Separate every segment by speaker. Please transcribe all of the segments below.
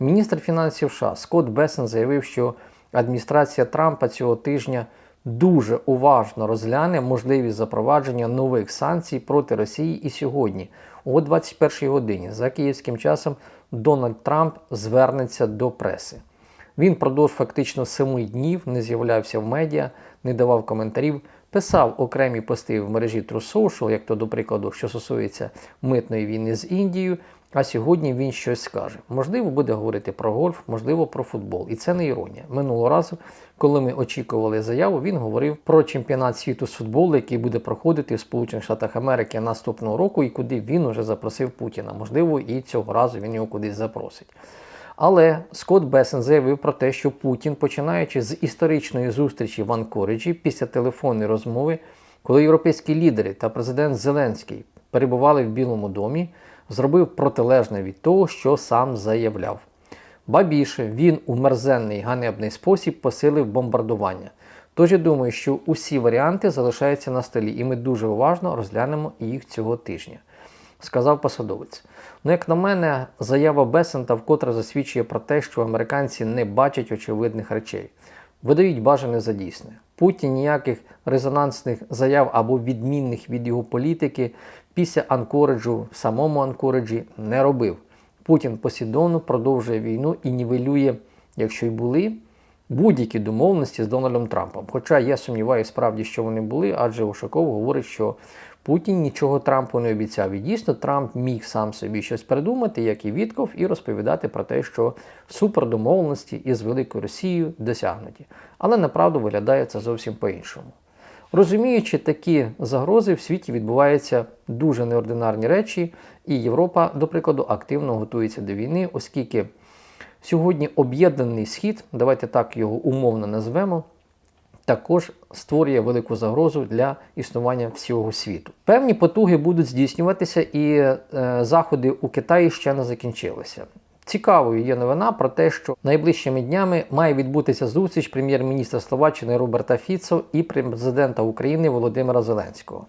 Speaker 1: Міністр фінансів США Скотт Бесен заявив, що адміністрація Трампа цього тижня дуже уважно розгляне можливість запровадження нових санкцій проти Росії і сьогодні, о 21 годині, за київським часом, Дональд Трамп звернеться до преси. Він продовж фактично семи днів не з'являвся в медіа, не давав коментарів, писав окремі пости в мережі True Social, як то до прикладу, що стосується митної війни з Індією. А сьогодні він щось скаже. Можливо, буде говорити про гольф, можливо, про футбол. І це не іронія. Минулого разу, коли ми очікували заяву, він говорив про чемпіонат світу з футболу, який буде проходити в Сполучених Штатах Америки наступного року, і куди він уже запросив Путіна. Можливо, і цього разу він його кудись запросить. Але Скотт Бесен заявив про те, що Путін, починаючи з історичної зустрічі в Анкориджі після телефонної розмови, коли європейські лідери та президент Зеленський перебували в Білому домі, зробив протилежне від того, що сам заявляв. Ба більше, він у мерзенний ганебний спосіб посилив бомбардування. Тож я думаю, що усі варіанти залишаються на столі, і ми дуже уважно розглянемо їх цього тижня, сказав посадовець. Ну, як на мене, заява Бесента вкотре засвідчує про те, що американці не бачать очевидних речей, видають бажане за дійсне. Путін ніяких резонансних заяв або відмінних від його політики після Анкориджу в самому Анкориджі не робив. Путін послідовно продовжує війну і нівелює, якщо й були, будь-які домовленості з Дональдом Трампом. Хоча я сумніваюся справді, що вони були, адже Ушаков говорить, що Путін нічого Трампу не обіцяв. І дійсно, Трамп міг сам собі щось придумати, як і Вітков, і розповідати про те, що супердомовленості із Великою Росією досягнуті. Але направду виглядає це зовсім по-іншому. Розуміючи такі загрози, в світі відбуваються дуже неординарні речі, і Європа, до прикладу, активно готується до війни, оскільки сьогодні об'єднаний схід, давайте так його умовно назвемо, також створює велику загрозу для існування всього світу. Певні потуги будуть здійснюватися, і е, заходи у Китаї ще не закінчилися. Цікавою є новина про те, що найближчими днями має відбутися зустріч прем'єр-міністра Словаччини Роберта Фіцо і президента України Володимира Зеленського.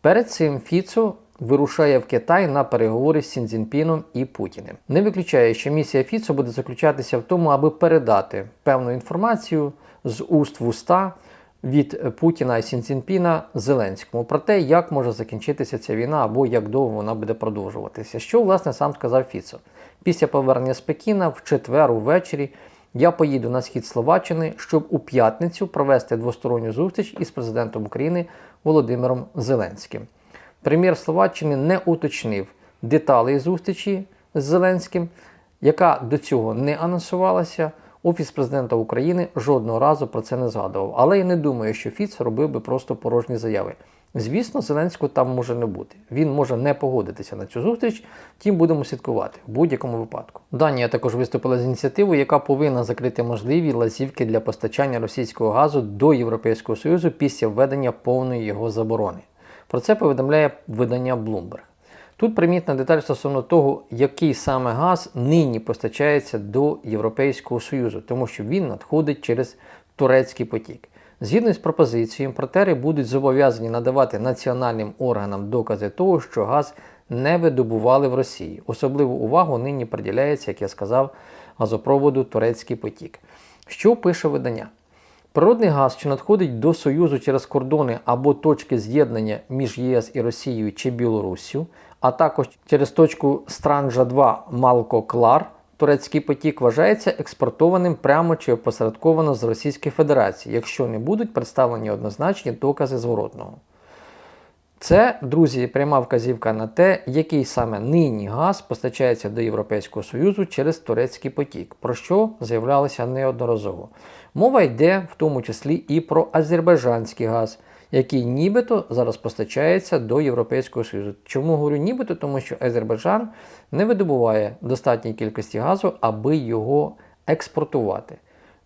Speaker 1: Перед цим Фіцо вирушає в Китай на переговори з Сінзінпіном і Путіним. Не виключає, що місія Фіцо буде заключатися в тому, аби передати певну інформацію з уст в уста від Путіна і Сінцінпіна Зеленському про те, як може закінчитися ця війна або як довго вона буде продовжуватися. Що, власне, сам сказав Фіцо. Після повернення з Пекіна в четвер увечері я поїду на схід Словаччини, щоб у п'ятницю провести двосторонню зустріч із президентом України Володимиром Зеленським. Прем'єр Словаччини не уточнив деталей зустрічі з Зеленським, яка до цього не анонсувалася. Офіс президента України жодного разу про це не згадував. Але я не думаю, що Фіц робив би просто порожні заяви. Звісно, Зеленського там може не бути. Він може не погодитися на цю зустріч, втім будемо слідкувати в будь-якому випадку. Данія також виступила з ініціативою, яка повинна закрити можливі лазівки для постачання російського газу до Європейського Союзу після введення повної його заборони. Про це повідомляє видання Bloomberg. Тут примітна деталь стосовно того, який саме газ нині постачається до Європейського Союзу, тому що він надходить через турецький потік. Згідно з пропозицією, імпортери будуть зобов'язані надавати національним органам докази того, що газ не видобували в Росії. Особливу увагу нині приділяється, як я сказав, газопроводу Турецький потік. Що пише видання? Природний газ, що надходить до Союзу через кордони або точки з'єднання між ЄС і Росією чи Білоруссю, а також через точку Странжа 2 Малко Клар, турецький потік вважається експортованим прямо чи опосередковано з Російської Федерації, якщо не будуть представлені однозначні докази зворотного. Це, друзі, пряма вказівка на те, який саме нині газ постачається до Європейського Союзу через турецький потік, про що заявлялося неодноразово. Мова йде в тому числі і про азербайджанський газ, який нібито зараз постачається до Європейського Союзу. Чому говорю нібито? Тому що Азербайджан не видобуває достатньої кількості газу, аби його експортувати.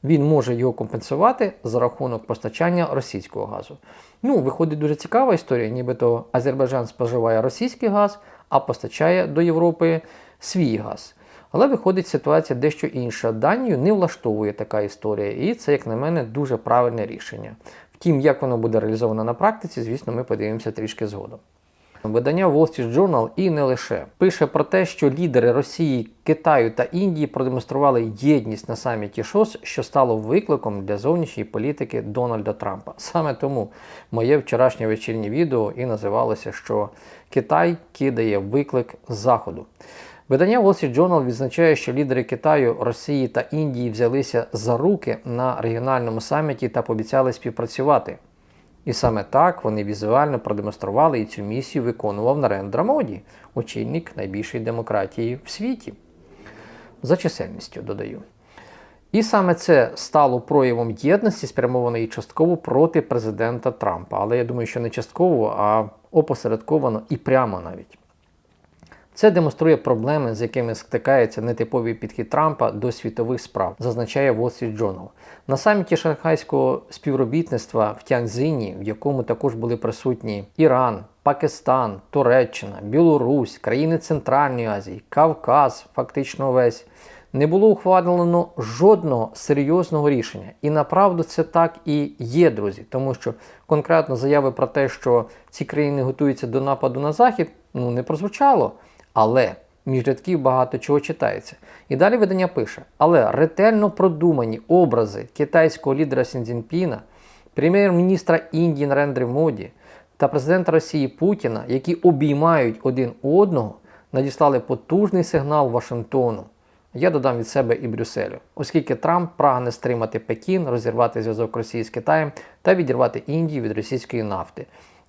Speaker 1: Він може його компенсувати за рахунок постачання російського газу. Ну, виходить дуже цікава історія, нібито Азербайджан споживає російський газ, а постачає до Європи свій газ. Але виходить ситуація дещо інша. Данію не влаштовує така історія, і це, як на мене, дуже правильне рішення. Втім, як воно буде реалізовано на практиці, звісно, ми подивимося трішки згодом. Видання Wall Street Journal і не лише пише про те, що лідери Росії, Китаю та Індії продемонстрували єдність на саміті ШОС, що стало викликом для зовнішньої політики Дональда Трампа. Саме тому моє вчорашнє вечірнє відео і називалося, що Китай кидає виклик Заходу. Видання Wall Street Journal відзначає, що лідери Китаю, Росії та Індії взялися за руки на регіональному саміті та пообіцяли співпрацювати. І саме так вони візуально продемонстрували і цю місію виконував Нарендра Моді, очільник найбільшої демократії в світі. За чисельністю додаю. І саме це стало проявом єдності, спрямованої частково проти президента Трампа. Але я думаю, що не частково, а опосередковано і прямо навіть. Це демонструє проблеми, з якими стикається нетиповий підхід Трампа до світових справ, зазначає Wall Street Journal. На саміті шанхайського співробітництва в Тяньцзині, в якому також були присутні Іран, Пакистан, Туреччина, Білорусь, країни Центральної Азії, Кавказ, фактично весь. Не було ухвалено жодного серйозного рішення. І направду це так і є, друзі, тому що конкретно заяви про те, що ці країни готуються до нападу на захід, ну не прозвучало. Але між рядків багато чого читається. І далі видання пише: але ретельно продумані образи китайського лідера Сінзінпіна, прем'єр-міністра Індії Нарендри Моді та президента Росії Путіна, які обіймають один одного, надіслали потужний сигнал Вашингтону. Я додам від себе і Брюсселю, оскільки Трамп прагне стримати Пекін, розірвати зв'язок Росії з Китаєм та відірвати Індію від російської нафти.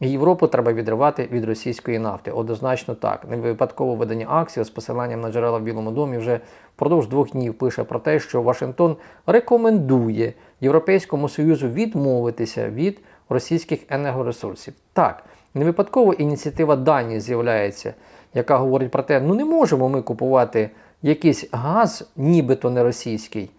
Speaker 1: Європу треба відривати від російської нафти. Однозначно так. Не випадково видання Аксіо з посиланням на джерела в Білому домі вже впродовж двох днів пише про те, що Вашингтон рекомендує Європейському Союзу відмовитися від російських енергоресурсів. Так, не випадково ініціатива Данії з'являється, яка говорить про те, ну не можемо ми купувати якийсь газ, нібито не російський,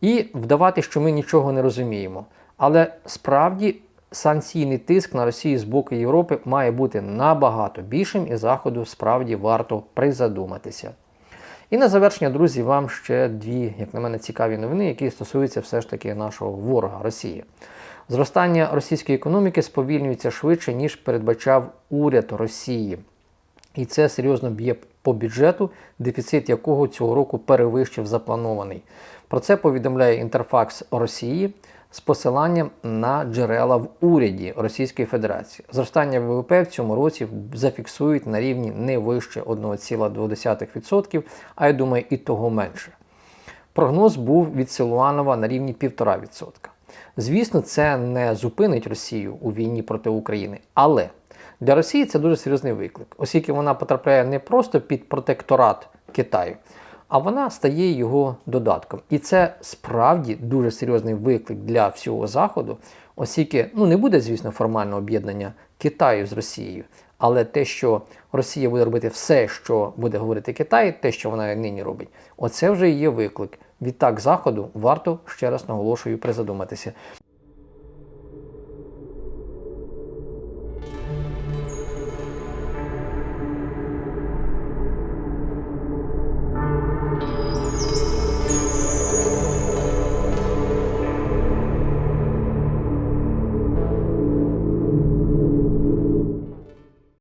Speaker 1: і вдавати, що ми нічого не розуміємо. Але справді санкційний тиск на Росію з боку Європи має бути набагато більшим, і Заходу справді варто призадуматися. І на завершення, друзі, вам ще дві, як на мене, цікаві новини, які стосуються все ж таки нашого ворога Росії. Зростання російської економіки сповільнюється швидше, ніж передбачав уряд Росії. І це серйозно б'є по бюджету, дефіцит якого цього року перевищив запланований. Про це повідомляє Інтерфакс Росії з посиланням на джерела в уряді Російської Федерації. Зростання ВВП в цьому році зафіксують на рівні не вище 1,2%, а я думаю, і того менше. Прогноз був від Силуанова на рівні 1,5%. Звісно, це не зупинить Росію у війні проти України, але для Росії це дуже серйозний виклик, оскільки вона потрапляє не просто під протекторат Китаю, а вона стає його додатком. І це справді дуже серйозний виклик для всього Заходу, оскільки ну, не буде, звісно, формального об'єднання Китаю з Росією. Але те, що Росія буде робити все, що буде говорити Китай, те, що вона нині робить, оце вже є виклик. Відтак Заходу варто ще раз наголошую призадуматися.